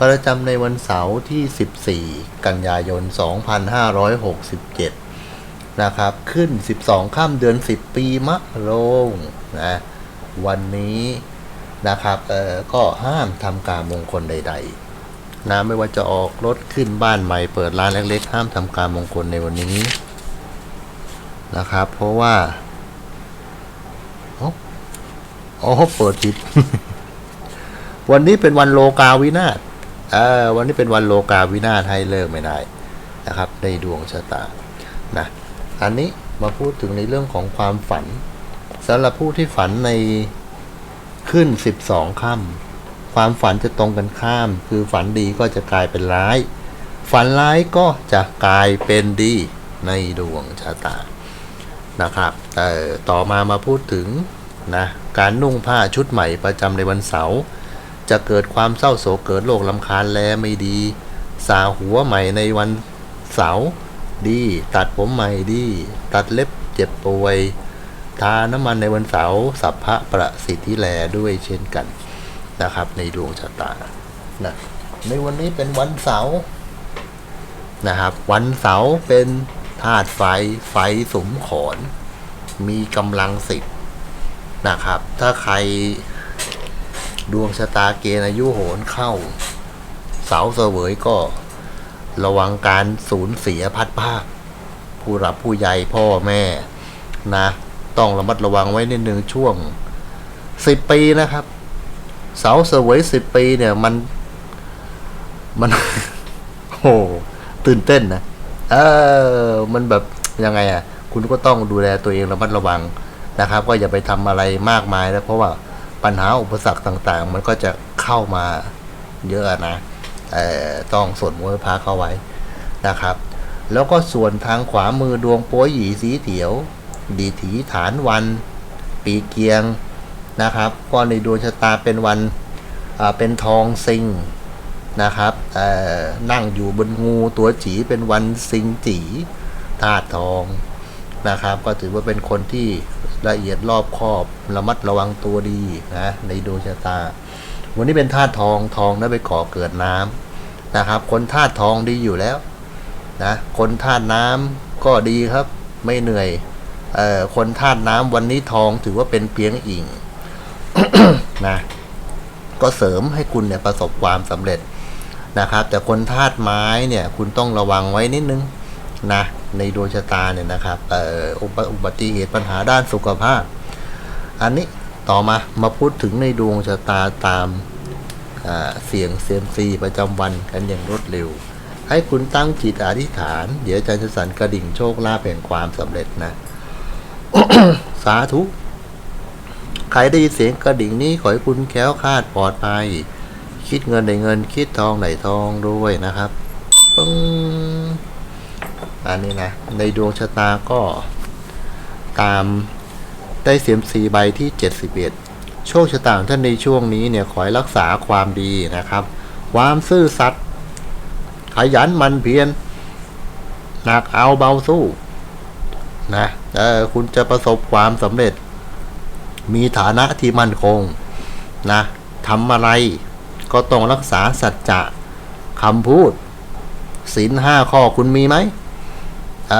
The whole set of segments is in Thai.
ประจำในวันเสาร์ที่ 14 กันยายน 2567 นะครับ ขึ้น 12 ข้ามเดือน 10 ปีมะโรงนะ วันนี้นะครับ เอ่อก็ห้ามทำการมงคลใด ๆ นะ ไม่ว่าจะออกรถขึ้นบ้านใหม่ เปิดร้านเล็กๆ ห้ามทำการมงคลในวันนี้นะครับ เพราะว่าอ้โอ้เปิดผิด วันนี้เป็นวันโลกาวินาศ เออวันนี้เป็นวันโลกาวินาศให้เลิกไม่ได้นะครับ ในดวงชะตานะอันนี้มาพูดถึงในเรื่องของความฝันสำหรับผู้ที่ฝันในขึ้น 12ค่ำความฝันจะตรงกันข้าม คือฝันดีก็จะกลายเป็นร้าย ฝันร้ายก็จะกลายเป็นดีในดวงชะตานะครับเอ่อต่อมามาพูดถึงนะการนุ่งผ้าชุดใหม่ประจำในวันเสาร์ จะเกิดความเศร้าโศกเกิดโรคลำคาญแลไม่ดี สาหัวใหม่ในวันเสาร์ดี ตัดผมใหม่ดี ตัดเล็บเจ็บป่วย ทาน้ำมันในวันเสาร์สัพพะประสิทธิแลด้วยเช่นกันนะครับ ในดวงชะตานะในวันนี้เป็นวันเสาร์นะครับ วันเสาร์เป็นธาตุไฟไฟสมขอนมีกำลังสิบนะครับ ถ้าใคร ดวงชะตาเกณฑ์อายุโหนเข้า เสาเสวยก็ ระวังการสูญเสียพัดภาค ผู้รับผู้ใหญ่พ่อแม่นะ ต้องระมัดระวังไว้ในหนึ่งช่วงสิบปีนะครับ เสาเสวยสิบปีเนี่ยมัน มัน โอ้ตื่นเต้นนะเออ มันแบบยังไงอะ คุณก็ต้องดูแลตัวเองระมัดระวังนะครับ ก็อย่าไปทำอะไรมากมายนะเพราะว่า ปัญหาอุปสรรคต่างๆ มันก็จะเข้ามาเยอะนะเอ่อต้องสวดมนต์พาเข้าไว้นะครับ แล้วก็ส่วนทางขวามือดวงโป้ยหยีสีเถียว ดีถีฐานวัน ปีเกียงนะครับ ก็ในดวงชะตาเป็นวันอ่าเป็นทองซิงนะครับเอ่อนั่งอยู่บนงูตัวจีเป็นวันสิงจีธาตุทอง นะครับ ก็ถือว่าเป็นคนที่ละเอียดรอบคอบระมัดระวังตัวดีนะในดวงชะตา วันนี้เป็นธาตุทองทองได้ไปก่อเกิดน้ำนะครับ คนธาตุทองดีอยู่แล้วนะคนธาตุน้ำก็ดีครับไม่เหนื่อยเอ่อคนธาตุน้ำวันนี้ทองถือว่าเป็นเพียงอิ่งนะก็เสริมให้คุณเนี่ยประสบความสำเร็จนะครับ แต่คนธาตุไม้เนี่ยคุณต้องระวังไว้นิดนึงนะ ในดวงชะตาเนี่ยนะครับเอ่ออุบอุบัติเหตุปัญหาด้านสุขภาพ อันนี้ต่อมามาพูดถึงในดวงชะตาตามเสียงเซียมซีประจำวันกันอย่างรวดเร็ว ให้คุณตั้งจิตอธิษฐาน เดี๋ยวอาจารย์จะสั่นกระดิ่งโชคลาภแห่งความสำเร็จนะ สาธุ ใครได้ยินเสียงกระดิ่งนี้ขอให้คุณแค้วคาดปลอดภัย คิดเงินได้เงินคิดทองไหนทองด้วยนะครับปึ้ง อันนี้นะ ในดวงชะตาก็ตามได้เสียมสีใบที่ 71 โชคชะตาของท่านในช่วงนี้เนี่ยขอให้รักษาความดีนะครับ ความซื่อสัตย์ขยันมันเพียรหนักเอาเบาสู้นะเออคุณจะประสบความสำเร็จ มีฐานะที่มั่นคงนะทำอะไรก็ต้องรักษาสัจจะคำพูดศีลห้าข้อคุณมีไหม เอ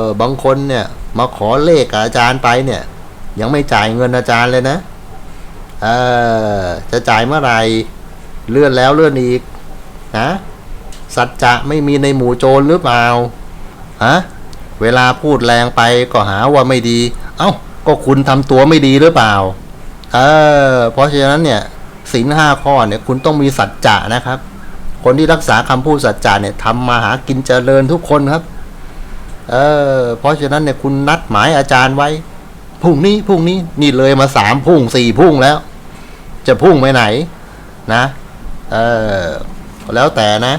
อบางคนเนี่ย มาขอเลขกับอาจารย์ไปเนี่ย ยังไม่จ่ายเงินอาจารย์เลยนะ เออจะจ่ายเมื่อไหร่เลื่อนแล้วเลื่อนอีกนะสัจจะไม่มีในหมู่โจรหรือเปล่าฮะเวลาพูดแรงไปก็หาว่าไม่ดี เอ้าก็คุณทำตัวไม่ดีหรือเปล่า เออ เพราะฉะนั้นเนี่ยศีลห้าข้อเนี่ยคุณต้องมีสัจจะนะครับ คนที่รักษาคำพูดสัจจะเนี่ยทำมาหากินเจริญทุกคนครับ เออ เพราะฉะนั้นเนี่ยคุณนัดหมายอาจารย์ไว้พรุ่งนี้พรุ่งนี้นี่เลยมาสามพุ่งสี่พุ่งแล้ว จะพุ่งไปไหน นะเออแล้วแต่นะ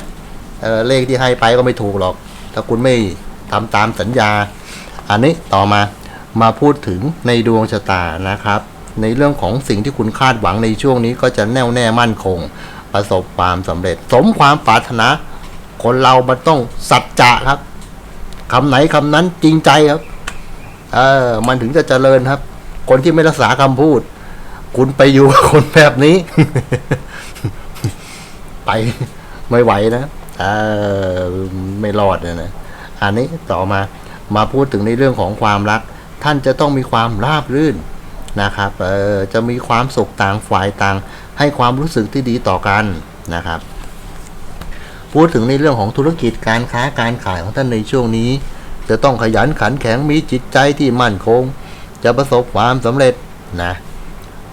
เออเลขที่ให้ไปก็ไม่ถูกหรอก ถ้าคุณไม่ทำตามสัญญา อันนี้ต่อมามาพูดถึงในดวงชะตานะครับ ในเรื่องของสิ่งที่คุณคาดหวังในช่วงนี้ก็จะแน่วแน่มั่นคง ประสบความสำเร็จ สมความปรารถนา คนเรามันต้องสัจจะครับ คำไหนคำนั้นจริงใจครับ เออ มันถึงจะเจริญครับ คนที่ไม่รักษาคำพูด คุณไปอยู่กับคนแบบนี้ ไปไม่ไหวนะเออไม่รอดนะนะอันนี้ต่อมามาพูดถึงในเรื่องของความรัก ท่านจะต้องมีความราบรื่นนะครับ เออจะมีความสุขต่างฝ่ายต่าง ให้ความรู้สึกที่ดีต่อกันนะครับ พูดถึงในเรื่องของธุรกิจการค้าการขายของท่านในช่วงนี้ จะต้องขยันขันแข็งมีจิตใจที่มั่นคง จะประสบความสำเร็จนะ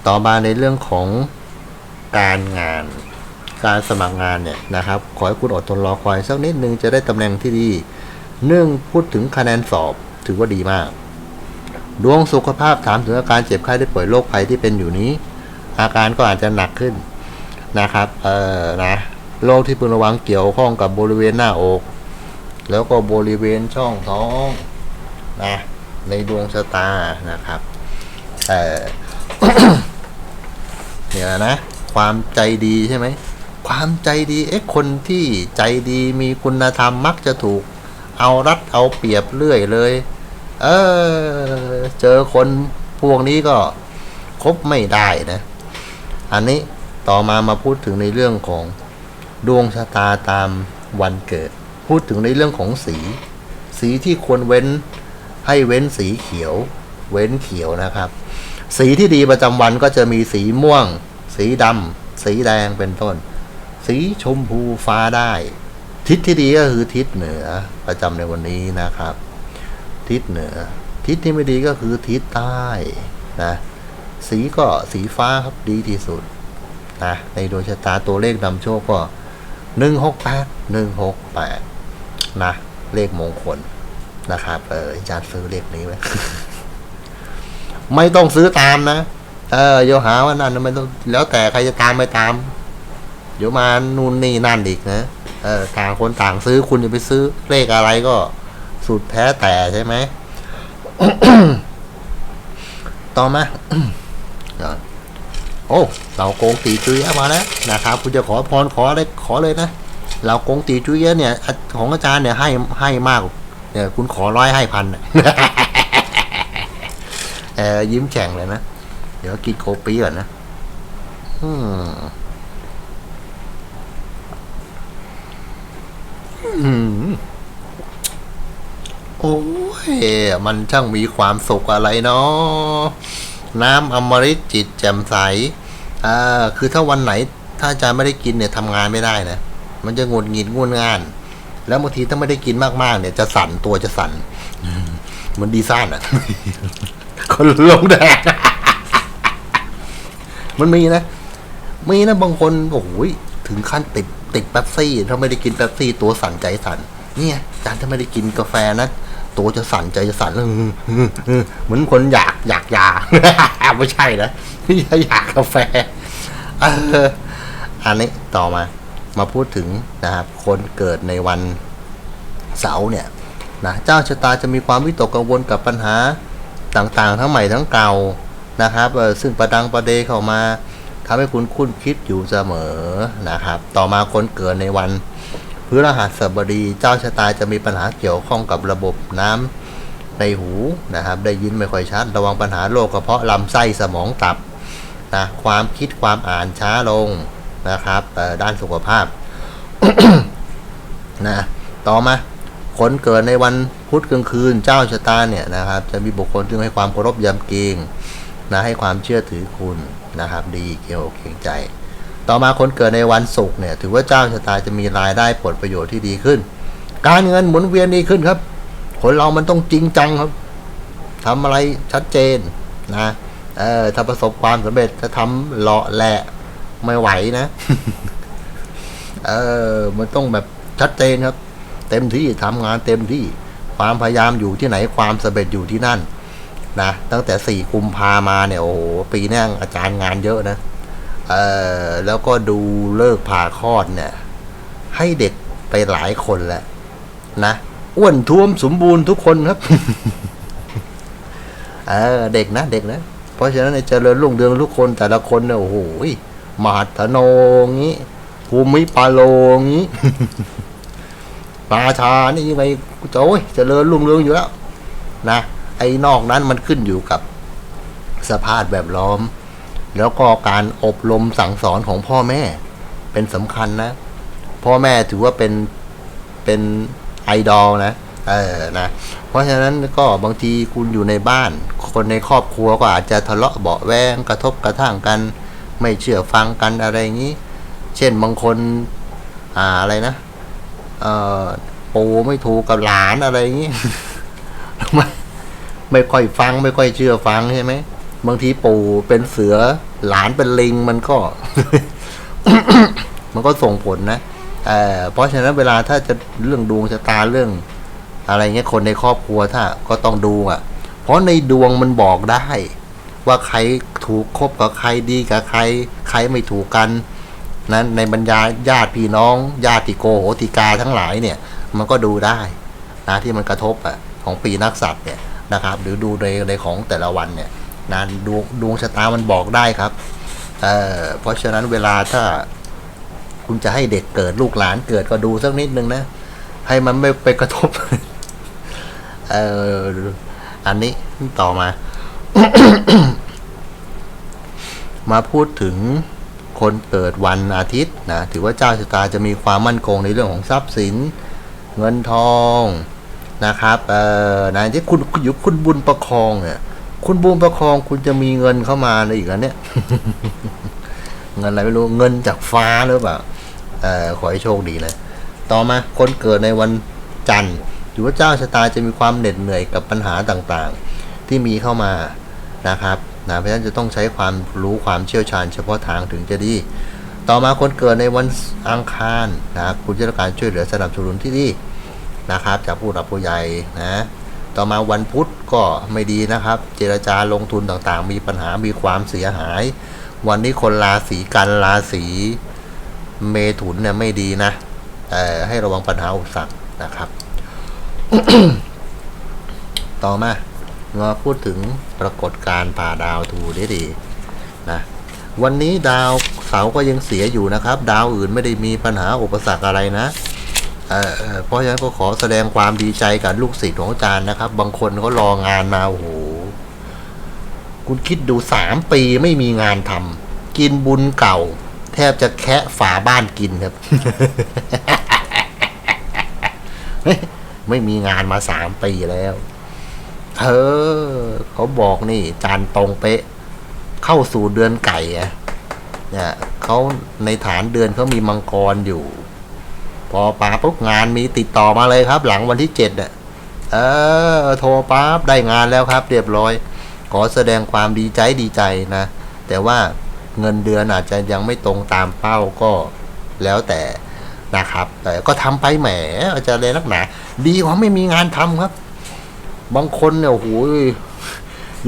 ต่อมาในเรื่องของการงาน การสมัครงานเนี่ยนะครับ ขอให้คุณอดทนรอคอยสักนิดนึงจะได้ตำแหน่งที่ดี เนื่องพูดถึงคะแนนสอบถือว่าดีมาก ดวงสุขภาพถามถึงอาการเจ็บไข้ได้ป่วยโรคภัยที่เป็นอยู่นี้ อาการก็อาจจะหนักขึ้นนะครับ เออนะ โรคที่พึงระวังเกี่ยวข้องกับบริเวณหน้าอก แล้วก็บริเวณช่องท้องนะในดวงชะตานะครับแต่เนี่ยนะความใจดีใช่ไหมความใจดีเอ๊ะคนที่ใจดีมีคุณธรรมมักจะถูก เอารัดเอาเปรียบเรื่อยเลย เออเจอคนพวกนี้ก็คบไม่ได้นะ อันนี้ต่อมามาพูดถึงในเรื่องของ ดวงชะตาตามวันเกิด พูดถึงในเรื่องของสี สีที่ควรเว้นให้เว้นสีเขียว เว้นเขียวนะครับ สีที่ดีประจำวันก็จะมีสีม่วง สีดำสีแดงเป็นต้น สีชมพูฟ้าได้ ทิศที่ดีก็คือทิศเหนือประจำในวันนี้นะครับ ทิศเหนือ ทิศที่ไม่ดีก็คือทิศใต้นะสีก็สีฟ้าครับดีที่สุดนะในดวงชะตาตัวเลขนำโชคก็ หนึ่งหกแปดหนึ่งหกแปดนะ เลขมงคลนะครับ เอออาจารย์ซื้อเลขนี้ไว้ไม่ต้องซื้อตามนะ เออเดี๋ยหาว่านั่นไม่ต้องแล้วแต่ใครจะตามไม่ตามเดี๋ยวมานู่นนี่นั่นอีกนะเออต่างคนต่างซื้อคุณจะไปซื้อเลขอะไรก็สุดแท้แต่ใช่ไหมต่อมาโอ้ เราโกงตีจุยะมาแล้วนะครับ คุณจะขอพรขออะไรขอเลยนะ เราโกงตีจุยะเนี่ยของอาจารย์เนี่ยให้ให้มากเนี่ยคุณขอร้อยให้พันน่ะเออยิ้มแฉ่งเลยนะ เดี๋ยวกินโคปีก่อนนะอืมโอ้ย มันช่างมีความสุขอะไรเนาะน้ำอมฤตจิตแจ่มใส อ่าคือถ้าวันไหนถ้าอาจารย์ไม่ได้กินเนี่ยทำงานไม่ได้นะมันจะงุดหงิดงุนงาน แล้วบางทีถ้าไม่ได้กินมากๆ เนี่ย จะสั่นตัวจะสั่นมเหมือนดีซ่านอะคนลงแดดมันมีนะมีนะบางคนโอ้โหยถึงขั้นติดติดแป๊บซี่ถ้าไม่ได้กินแป๊บซี่ตัวสั่นใจสั่นเนี่ยอาจารย์ถ้าไม่ได้กินกาแฟนะ ตัวจะสั่นใจจะสั่นเหมือนคนอยากอยากยาไม่ใช่นะไม่ใช่อยากกาแฟอันนี้ต่อมามาพูดถึงนะครับคนเกิดในวันเสาร์เนี่ยนะเจ้าชะตาจะมีความวิตกกังวลกับปัญหาต่างๆ ทั้งใหม่ทั้งเก่านะครับซึ่งประดังประเดเข้ามาทำให้คุณคุ้นคิดอยู่เสมอนะครับ ต่อมาคนเกิดในวัน พฤหัสบดีเจ้าชะตาจะมีปัญหาเกี่ยวข้องกับระบบน้ำในหูนะครับ ได้ยินไม่ค่อยชัด ระวังปัญหาโรคกระเพาะลำไส้สมองตับนะความคิดความอ่านช้าลงนะครับด้านสุขภาพนะต่อมาคนเกิดในวันพุธกลางคืนเจ้าชะตาเนี่ยนะครับ จะมีบุคคลที่ให้ความเคารพยำเกรงนะให้ความเชื่อถือคุณนะครับ ดีเกี่ยวเกรงใจ ต่อมาคนเกิดในวันศุกร์เนี่ยถือว่าเจ้าชะตาจะมีรายได้ผลประโยชน์ที่ดีขึ้น การเงินหมุนเวียนดีขึ้นครับ คนเรามันต้องจริงจังครับทำอะไรชัดเจนนะเออถ้าประสบความสำเร็จจะทำเลาะแหละไม่ไหวนะ เออมันต้องแบบชัดเจนครับ เต็มที่ทำงานเต็มที่ความพยายามอยู่ที่ไหนความสำเร็จอยู่ที่นั่นนะตั้งแต่สี่กุมภามาเนี่ยโอ้โหปีนี้อาจารย์งานเยอะนะ เออแล้วก็ดูเลิกผ่าคลอดเนี่ย ให้เด็กไปหลายคนแล้วนะอ้วนท้วมสมบูรณ์ทุกคนครับเออเด็กนะเด็กนะ เพราะฉะนั้นในเจริญรุ่งเรืองทุกคนแต่ละคนเนี่ยโอ้โหมหัฒโนงี้ภูมิปาโลงี้ราชานี่ยังไงจะโอ้ยเจริญรุ่งเรืองอยู่แล้ว นะไอ้นอกนั้นมันขึ้นอยู่กับสภาพแบบล้อม แล้วก็การอบรมสั่งสอนของพ่อแม่ เป็นสำคัญนะ พ่อแม่ถือว่าเป็นเป็นไอดอลนะเออนะเพราะฉะนั้นก็บางทีคุณอยู่ในบ้าน คนในครอบครัวก็อาจจะทะเลาะเบาแวงกระทบกระทั่งกัน ไม่เชื่อฟังกันอะไรอย่างนี้ เช่นบางคนอ่าอะไรนะเอ่อปูไม่ถูกกับหลานอะไรอย่างนี้ไม่ไม่ค่อยฟังไม่ค่อยเชื่อฟังใช่ไหม บางทีปู่เป็นเสือหลานเป็นลิงมันก็ มันก็ส่งผลนะเออเพราะฉะนั้นเวลาถ้าจะเรื่องดวงชะตาเรื่อง อะไรเงี้ยคนในครอบครัวถ้า ก็ต้องดูอะ เพราะในดวงมันบอกได้ ว่าใครถูกคบกับใครดีกับใคร ใครไม่ถูกกันนั้นในบรรดาญาติพี่น้องญาติโกโหติกาทั้งหลายเนี่ย มันก็ดูได้นะที่มันกระทบอะของปีนักษัตริย์เนี่ยนะครับ หรือดูในในของแต่ละวันเนี่ย นะดวงดวงชะตามันบอกได้ครับเอ่อเพราะฉะนั้นเวลาถ้าคุณจะให้เด็กเกิดลูกหลานเกิดก็ดูสักนิดนึงนะ ให้มันไม่ไปกระทบเอ่ออันนี้ต่อมา มาพูดถึงคนเกิดวันอาทิตย์นะถือว่าเจ้าชะตาจะมีความมั่นคงในเรื่องของทรัพย์สิน เงินทองนะครับเอ่อนะที่คุณอยู่คุณบุญประคองเนี่ย คุณบุญประคองคุณจะมีเงินเข้ามาในอีกแล้วเนี่ย เงินอะไรไม่รู้เงินจากฟ้าหรือเปล่าเออขอให้โชคดีนะต่อมาคนเกิดในวันจันทร์ถือว่าเจ้าชะตาจะมีความเหน็ดเหนื่อยกับปัญหาต่างๆ ที่มีเข้ามานะครับนะเพราะฉะนั้นจะต้องใช้ความรู้ความเชี่ยวชาญเฉพาะทางถึงจะดี ต่อมาคนเกิดในวันอังคารนะคุณจะต้องการช่วยเหลือสนับสนุนที่ดีนะครับจากผู้หลักผู้ใหญ่นะ ต่อมาวันพุธก็ไม่ดีนะครับ เจรจาลงทุนต่างๆ มีปัญหามีความเสียหาย วันนี้คนราศีกันราศีเมถุนเนี่ยไม่ดีนะเอ่ให้ระวังปัญหาอุปสรรคนะครับ ต่อมามาพูดถึงปรากฏการณ์ผ่าดาวทูได้ดีนะวันนี้ดาวเสาก็ยังเสียอยู่นะครับ ดาวอื่นไม่ได้มีปัญหาอุปสรรคอะไรนะ เพราะฉะนั้นก็ขอแสดงความดีใจกับลูกศิษย์ของอาจารย์นะครับ บางคนเขารองานมาโอ้โหคุณคิดดูสามปีไม่มีงานทำกินบุญเก่า แทบจะแคะฝาบ้านกินครับ ไม่มีงานมาสามปีแล้วเธอเขาบอกนี่จานตรงเป๊ะ เข้าสู่เดือนไก่อะเนี่ยเขาในฐานเดือนเขามีมังกรอยู่ พอป้าปุ๊บงานมีติดต่อมาเลยครับ หลังวันที่เจ็ดอะเออโทรปั๊บได้งานแล้วครับ เรียบร้อย ขอแสดงความดีใจดีใจนะ แต่ว่าเงินเดือนอาจจะยังไม่ตรงตามเป้าก็แล้วแต่นะครับ แต่ก็ทำไปแหมอาจารย์เลยนักหนา ดีกว่าไม่มีงานทำครับ บางคนเนี่ยโอ้โห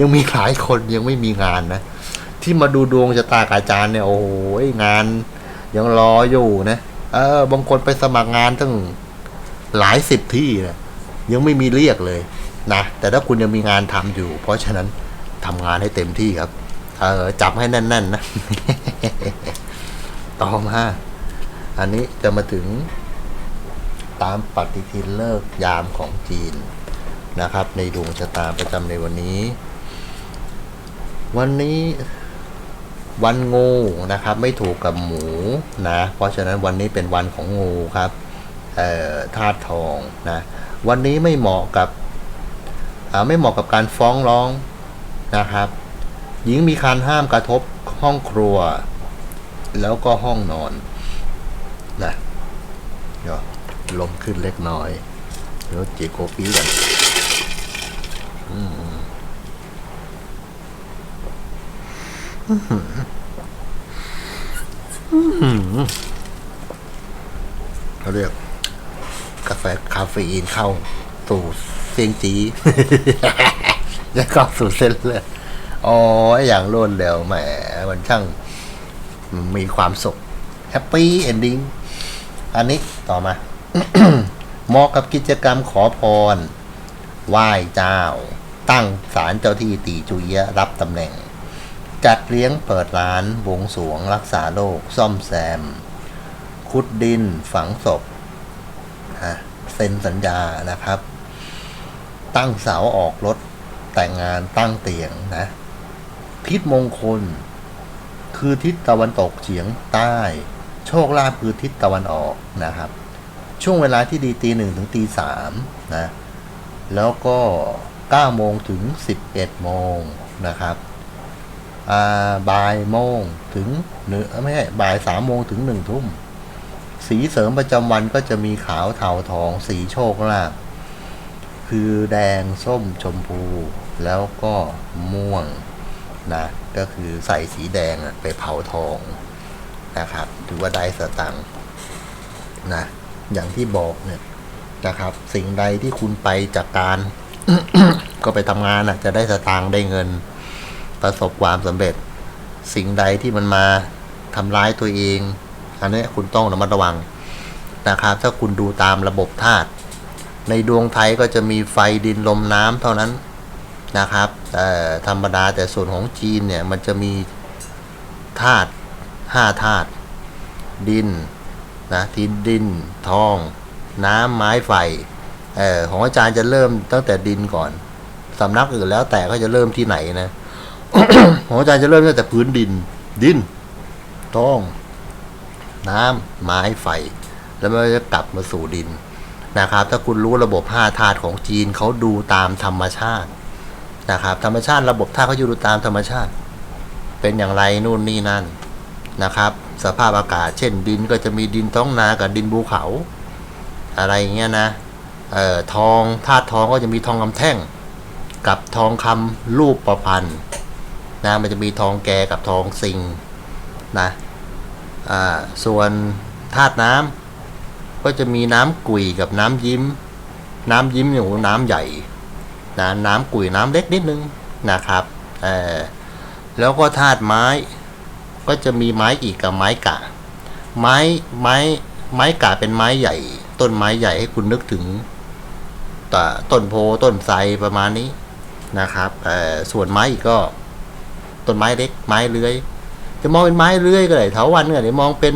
ยังมีหลายคนยังไม่มีงานนะ ที่มาดูดวงชะตากับอาจารย์เนี่ยโอ้โหงานยังรออยู่นะ เออบางคนไปสมัครงานตั้งหลายสิบที่นะยังไม่มีเรียกเลยนะแต่ถ้าคุณยังมีงานทำอยู่ เพราะฉะนั้นทำงานให้เต็มที่ครับ เออจับให้แน่นๆนะต่อมาอันนี้จะมาถึงตามปฏิทินเลิกยามของจีนนะครับ ในดวงชะตาประจำในวันนี้ วันนี้ วันงูนะครับ ไม่ถูกกับหมูนะเพราะฉะนั้นวันนี้เป็นวันของงูครับธาตุทองนะวันนี้ไม่เหมาะกับไม่เหมาะกับการฟ้องร้องนะครับ หญิงมีการห้ามกระทบห้องครัว แล้วก็ห้องนอนนะเดี๋ยวลมขึ้นเล็กน้อยเดี๋ยวจีโกปีกันอืมอื้อหืออื้อหือ เขาเรียก กาแฟคาเฟอีนเข้า สู่เสียงจีจะเข้าสู่เส้นเลยอ๋ออย่างรวดเร็วแหมมันช่างมีความสุขแฮปปี้เอนดิ้งอันนี้ต่อมาเหมาะกับกิจกรรมขอพร ไหว้เจ้า ตั้งศาลเจ้าที่ตีจุเยะรับตำแหน่ง จัดเลี้ยงเปิดร้านบวงสวงรักษาโรคซ่อมแซมขุดดินฝังศพเซ็นสัญญานะครับ ตั้งเสาออกรถแต่งงานตั้งเตียงนะ ทิศมงคล คือทิศตะวันตกเฉียงใต้ โชคลาภคือทิศตะวันออกนะครับ ช่วงเวลาที่ดีตีหนึ่งถึงตีสามนะ แล้วก็9โมงถึง 11โมงนะครับ บ่ายโมงถึงหนึ่งไม่ใช่บ่ายสามโมงถึงหนึ่งทุ่ม สีเสริมประจำวันก็จะมีขาวเทาทองสีโชคลาภคือแดงส้มชมพู แล้วก็ม่วงนะก็คือใส่สีแดงไปเผาทองนะครับถือว่าได้สตังค์นะอย่างที่บอกเนี่ยนะครับ สิ่งใดที่คุณไปจากการ ก็ไปทำงานอะ จะได้สตางค์ได้เงิน ประสบความสำเร็จ สิ่งใดที่มันมาทำร้ายตัวเอง อันนี้คุณต้องระมัดระวังนะครับ ถ้าคุณดูตามระบบธาตุในดวงไทยก็จะมีไฟดินลมน้ำเท่านั้นนะครับแต่ธรรมดาแต่ส่วนของจีนเนี่ยมันจะมีธาตุห้าธาตุดินนะที่ดินทอง น้ำไม้ไฟเออของอาจารย์จะเริ่มตั้งแต่ดินก่อนสำนักอื่นแล้วแต่ก็จะเริ่มที่ไหนนะ ของอาจารย์จะเริ่มตั้งแต่พื้นดิน ดินทอง น้ำไม้ไฟ แล้วมันจะกลับมาสู่ดินนะครับ ถ้าคุณรู้ระบบห้าธาตุของจีนเขาดูตามธรรมชาตินะครับ ธรรมชาติระบบธาตุเขาอยู่ตามธรรมชาติ เป็นอย่างไรนู่นนี่นั่นนะครับ สภาพอากาศ เช่น ดินก็จะมีดินท้องนากับดินภูเขา อะไรเงี้ยนะเอ่อทองธาตุทองก็จะมีทองคำแท่ง กับทองคำรูปประพันธ์ นะมันจะมีทองแกกับทองซิงนะอ่าส่วนธาตุน้ำก็จะมีน้ำกุยกับน้ำยิ้ม น้ำยิ้มเนี่ยโหน้ำใหญ่นะน้ำกุยน้ำเล็กนิดนึงนะครับเออแล้วก็ธาตุไม้ก็จะมีไม้อีกกับไม้กะ ไม้ไม้ไม้กะเป็นไม้ใหญ่ ต้นไม้ใหญ่ให้คุณนึกถึงต,ต้นโพต้นไทรประมาณนี้นะครับเอ่อส่วนไม้อีกก็ ต้นไม้เล็กไม้เลื้อย จะมองเป็นไม้เลื้อยก็ได้เถาวันก็ได้มองเป็น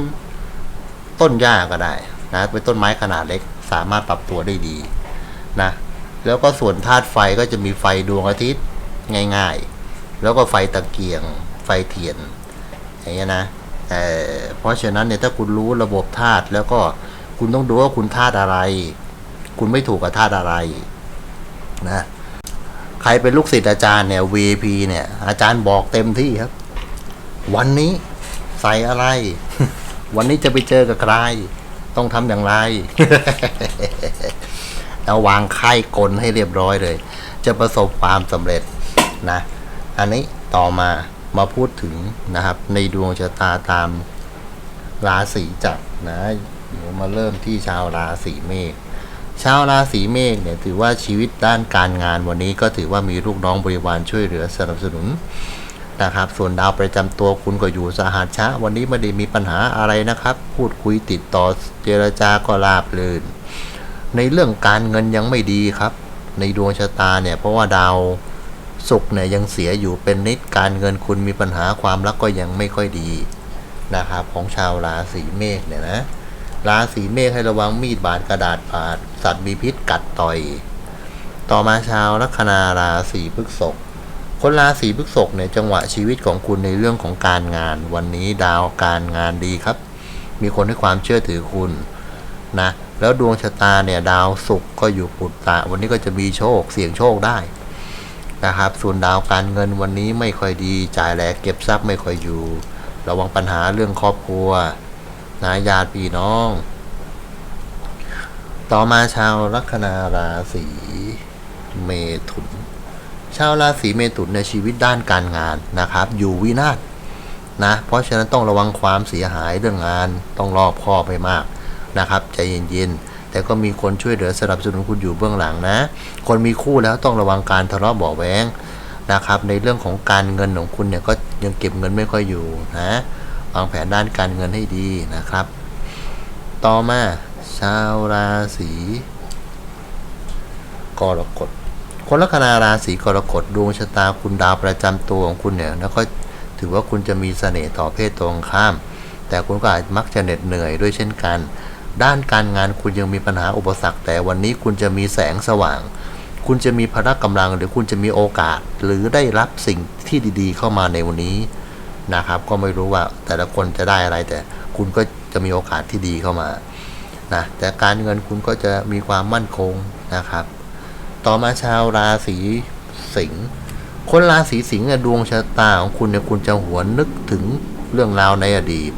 ต้นหญ้าก็ได้นะเป็นต้นไม้ขนาดเล็กสามารถปรับตัวได้ดีนะแล้วก็ส่วนธาตุไฟก็จะมีไฟดวงอาทิตย์ง่ายๆ แล้วก็ไฟตะเกียง ไฟเทียนอย่างเงี้ยนะเออเพราะฉะนั้นเนี่ยถ้าคุณรู้ระบบธาตุแล้วก็คุณต้องดูว่าคุณธาตุอะไร คุณไม่ถูกกับธาตุอะไรนะ รเป็นลูกศิษย์อาจารย์เนี่ย VP เนี่ย อาจารย์บอกเต็มที่ครับ วันนี้ใส่อะไร วันนี้จะไปเจอกับใคร ต้องทำอย่างไร แล้ววางไข่กลให้เรียบร้อยเลย จะประสบความสำเร็จนะ อันนี้ต่อมามาพูดถึงนะครับ ในดวงชะตาตามราศีจักรนะเดี๋ยวมาเริ่มที่ชาวราศีเมษ ชาวราศีเมษเนี่ยถือว่าชีวิตด้านการงานวันนี้ก็ถือว่ามีลูกน้องบริวารช่วยเหลือสนับสนุนนะครับ ส่วนดาวประจำตัวคุณก็อยู่สหัสชะ วันนี้ไม่ได้มีปัญหาอะไรนะครับ พูดคุยติดต่อเจรจาก็ราบรื่น ในเรื่องการเงินยังไม่ดีครับ ในดวงชะตาเนี่ยเพราะว่าดาวศุกร์เนี่ยยังเสียอยู่เป็นนิดการเงินคุณมีปัญหาความรักก็ยังไม่ค่อยดีนะครับของชาวราศีเมษเนี่ยนะ ราศีเมษให้ระวังมีดบาดกระดาษบาดสัตว์มีพิษกัดต่อย ต่อมาชาวลัคนาราศีพฤษภคนราศีพฤษภเนี่ยจังหวะชีวิตของคุณในเรื่องของการงาน วันนี้ดาวการงานดีครับ มีคนให้ความเชื่อถือคุณนะแล้วดวงชะตาเนี่ยดาวศุกร์ก็อยู่ปุตตะ วันนี้ก็จะมีโชคเสี่ยงโชคได้นะครับ ส่วนดาวการเงินวันนี้ไม่ค่อยดี จ่ายแลกเก็บทรัพย์ไม่ค่อยอยู่ ระวังปัญหาเรื่องครอบครัว นะญาติพี่น้อง ต่อมาชาวลัคนาราศีเมถุน ชาวราศีเมถุนในชีวิตด้านการงานนะครับ อยู่วินาศนะ เพราะฉะนั้นต้องระวังความเสียหายเรื่องงานต้องรอบคอบไปมากนะครับใจเย็นๆ แต่ก็มีคนช่วยเหลือสนับสนุนคุณอยู่เบื้องหลังนะ คนมีคู่แล้วต้องระวังการทะเลาะเบาแวงนะครับ ในเรื่องของการเงินของคุณเนี่ยก็ยังเก็บเงินไม่ค่อยอยู่นะ วางแผนด้านการเงินให้ดีนะครับ ต่อมาชาวราศีกรกฎคนลัคนาราศีกรกฎดวงชะตาคุณดาวประจำตัวของคุณเนี่ยแล้วก็ถือว่าคุณจะมีเสน่ห์ต่อเพศตรงข้าม แต่คุณก็อาจมักจะเหน็ดเหนื่อยด้วยเช่นกัน ด้านการงานคุณยังมีปัญหาอุปสรรค แต่วันนี้คุณจะมีแสงสว่าง คุณจะมีพละกำลังหรือคุณจะมีโอกาส หรือได้รับสิ่งที่ดีๆ เข้ามาในวันนี้ นะครับ ก็ไม่รู้ว่าแต่ละคนจะได้อะไร แต่คุณก็จะมีโอกาสที่ดีเข้ามานะแต่การเงินคุณก็จะมีความมั่นคงนะครับ ต่อมาชาวราศีสิงห์คนราศีสิงห์ดวงชะตาของคุณเนี่ยคุณจะหวนนึกถึงเรื่องราวในอดีต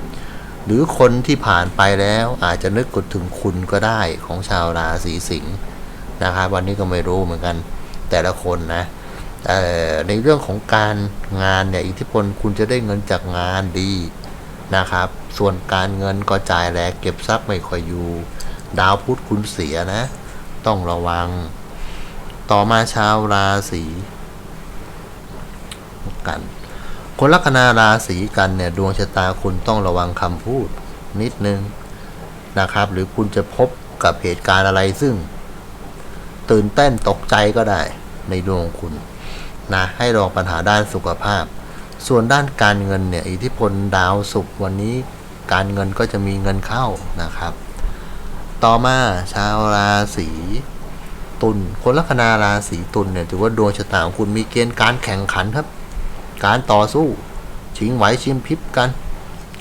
หรือคนที่ผ่านไปแล้วอาจจะนึกกดถึงคุณก็ได้ของชาวราศีสิงห์นะครับ วันนี้ก็ไม่รู้เหมือนกันแต่ละคนนะ ในเรื่องของการงานเนี่ยอิทธิพลคุณจะได้เงินจากงานดีนะครับ ส่วนการเงินก็จ่ายแลกเก็บทรัพย์ไม่ค่อยอยู่ ดาวพุธคุณเสียนะ ต้องระวัง ต่อมาชาวราศีกัน คนลัคนาราศีกันเนี่ยดวงชะตาคุณต้องระวังคำพูดนิดนึงนะครับ หรือคุณจะพบกับเหตุการณ์อะไรซึ่ง ตื่นเต้นตกใจก็ได้ในดวงของคุณ นะให้ระวังปัญหาด้านสุขภาพ ส่วนด้านการเงินเนี่ยอิทธิพลดาวศุกร์วันนี้การเงินก็จะมีเงินเข้านะครับ ต่อมาชาวราศีตุลคนลัคนาราศีตุลเนี่ยถือว่าดวงชะตาของคุณมีเกณฑ์การแข่งขันครับ การต่อสู้ ชิงไหวชิงพริบกัน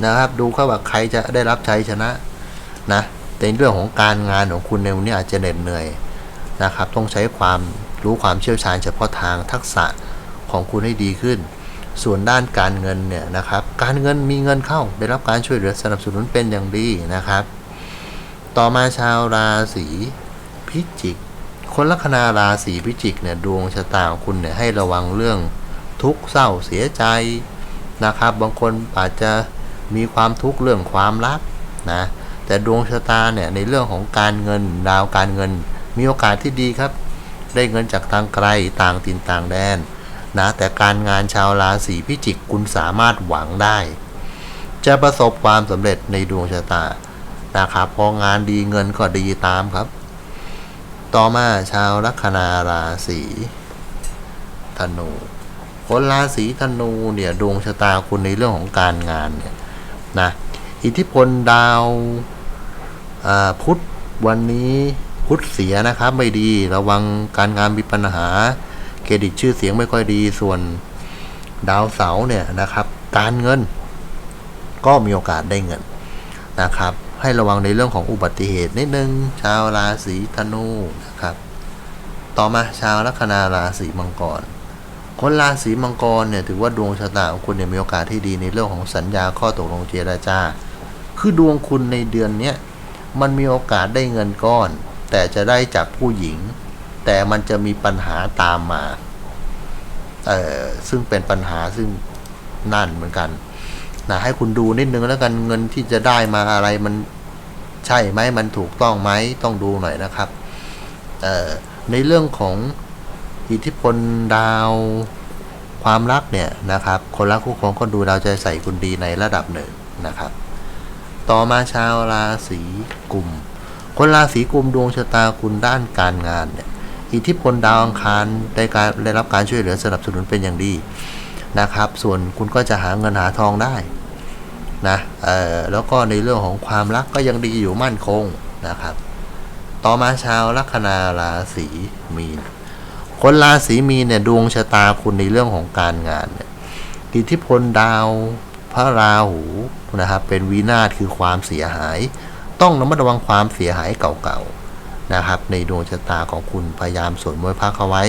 นะครับ ดูครับว่าใครจะได้รับชัยชนะนะแต่ในเรื่องของการงานของคุณในวันนี้อาจจะเหน็ดเหนื่อยนะครับ ต้องใช้ความ รู้ความเชี่ยวชาญเฉพาะทางทักษะของคุณให้ดีขึ้น ส่วนด้านการเงินเนี่ยนะครับ การเงินมีเงินเข้า ได้รับการช่วยเหลือสนับสนุนเป็นอย่างดีนะครับ ต่อมาชาวราศีพิจิก คนลัคนาราศีพิจิกเนี่ยดวงชะตาของคุณเนี่ยให้ระวังเรื่องทุกข์เศร้าเสียใจนะครับ บางคนอาจจะมีความทุกข์เรื่องความรักนะแต่ดวงชะตาเนี่ยในเรื่องของการเงินดาวการเงินมีโอกาสที่ดีครับ ได้เงินจากทางไกลต่างถิ่นต่างแดนนะแต่การงานชาวราศีพิจิกคุณสามารถหวังได้ จะประสบความสำเร็จในดวงชะตานะครับพองานดีเงินก็ดีตามครับ ต่อมาชาวลัคนาราศีธนูคนราศีธนูเนี่ยดวงชะตาคุณในเรื่องของการงานเนี่ยนะอิทธิพลดาวพุธวันนี้ พุธเสียนะครับไม่ดี ระวังการงานมีปัญหา เครดิตชื่อเสียงไม่ค่อยดีส่วน ดาวเสาร์เนี่ยนะครับ การเงิน ก็มีโอกาสได้เงินนะครับ ให้ระวังในเรื่องของอุบัติเหตุนิดนึง ชาวราศีธนูนะครับ ต่อมาชาวลัคนาราศีมังกรคนราศีมังกรเนี่ยถือว่าดวงชะตาของคุณเนี่ยมีโอกาสที่ดีในเรื่องของสัญญาข้อตกลงเจรจา คือดวงคุณในเดือนเนี้ยมันมีโอกาสได้เงินก้อน แต่จะได้จากผู้หญิง แต่มันจะมีปัญหาตามมา เอ่อซึ่งเป็นปัญหาซึ่งนั่นเหมือนกันนะให้คุณดูนิดนึงแล้วกันเงินที่จะได้มาอะไรมันใช่ไหมมันถูกต้องไหมต้องดูหน่อยนะครับเอ่อในเรื่องของอิทธิพลดาวความรักเนี่ยนะครับ คนรักคู่ครองก็ดูดาวใจใส่คุณดีในระดับหนึ่งนะครับ ต่อมาชาวราศีกุม คนราศีกุมดวงชะตาคุณด้านการงานเนี่ยอิทธิพลดาวอังคารได้การได้รับการช่วยเหลือสนับสนุนเป็นอย่างดีนะครับ ส่วนคุณก็จะหาเงินหาทองได้นะเอ่อแล้วก็ในเรื่องของความรักก็ยังดีอยู่มั่นคงนะครับ ต่อมาชาวลัคนาราศีมีน คนราศีมีนเนี่ยดวงชะตาคุณในเรื่องของการงานเนี่ยอิทธิพลดาวพระราหูนะครับเป็นวินาศคือความเสียหาย ต้องระมัดระวังความเสียหายเก่าๆนะครับ ในดวงชะตาของคุณพยายามสวดมนต์พักเอาไว้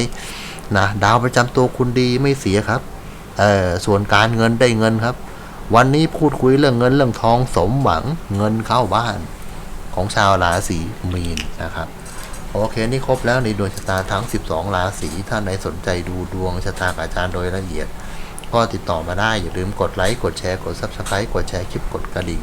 นะดาวประจำตัวคุณดีไม่เสียครับเออส่วนการเงินได้เงินครับ วันนี้พูดคุยเรื่องเงินเรื่องทองสมหวังเงินเข้าบ้าน ของชาวราศีมีนนะครับโอเคนี่ครบแล้วในดวงชะตาทั้ง 12 ราศีท่านใดสนใจดูดวงชะตาอาจารย์โดยละเอียด ก็ติดต่อมาได้อย่าลืมกดไลค์กดแชร์กด Subscribe กดแชร์คลิปกดกระดิ่ง